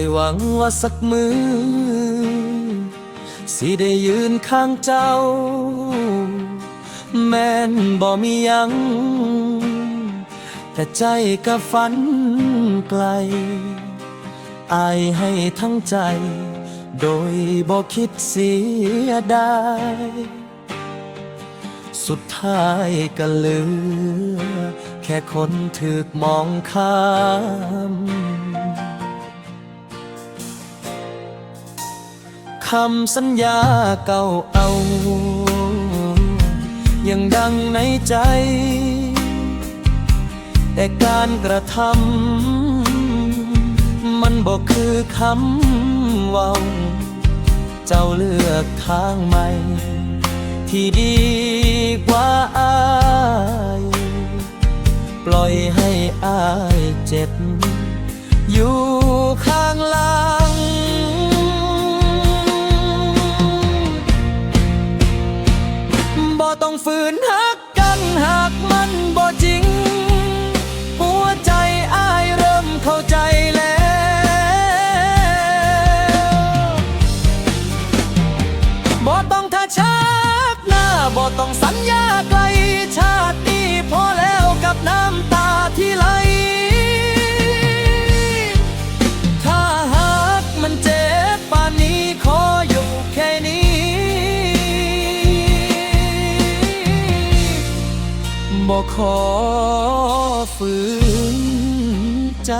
ยหวังว่าสักมือ สิได้ยืนข้างเจ้า แม่นบ่มียัง แต่ใจก็ฝันไกล อายให้ทั้งใจ โดยบ่คิดเสียดายสุดท้ายก็เหลือ แค่คนถึกมองข้าม คำสัญญาเก่าเอา ยังดังในใจ แต่การกระทำมันบอกคือคำเว่าเจ้าเลือกทางใหม่ ที่ดีกว่าอาย ปล่อยให้อายเจ็บ หักกันหากมันบ่จริง หัวใจอายเริ่มเข้าใจแล้ว บ่ต้องท่าชักหน้าบ่ต้องสัญญาไกล ขอฝืนใจ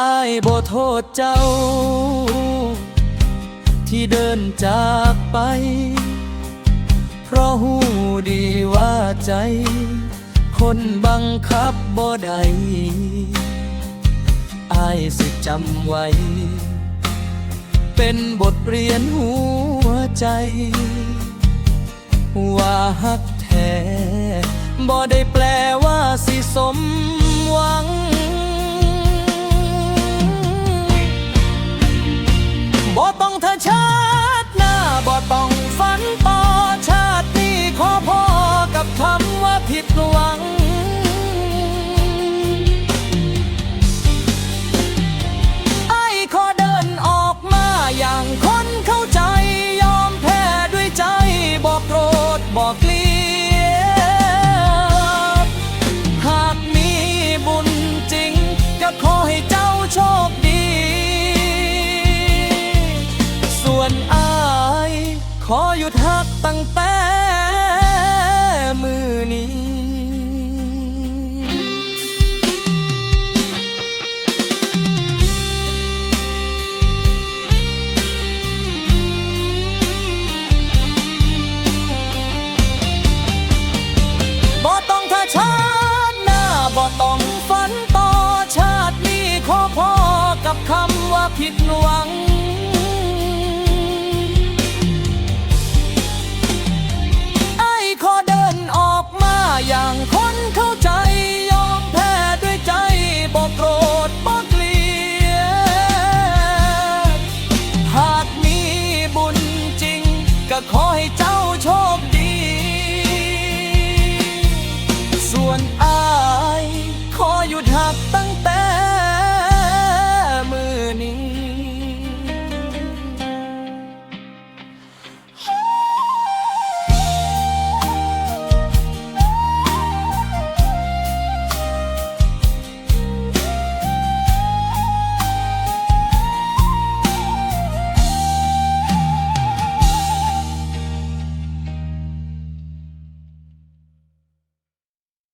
อายบ่โทษเจ้า ที่เดินจากไป เพราะหูดีว่าใจ คนบังคับบ่ได้อายสิจำไว้ เป็นบทเรียนหัวใจ หักแท้บ่ได้แปลว่าสิสมหวังบ่ต้องเธอชาติหน้าบ่ต้องฝันต่อชาตินี้ขอพอกับคำว่าผิดหวัง ด ขอให้เจ้าโชคดี ส่วน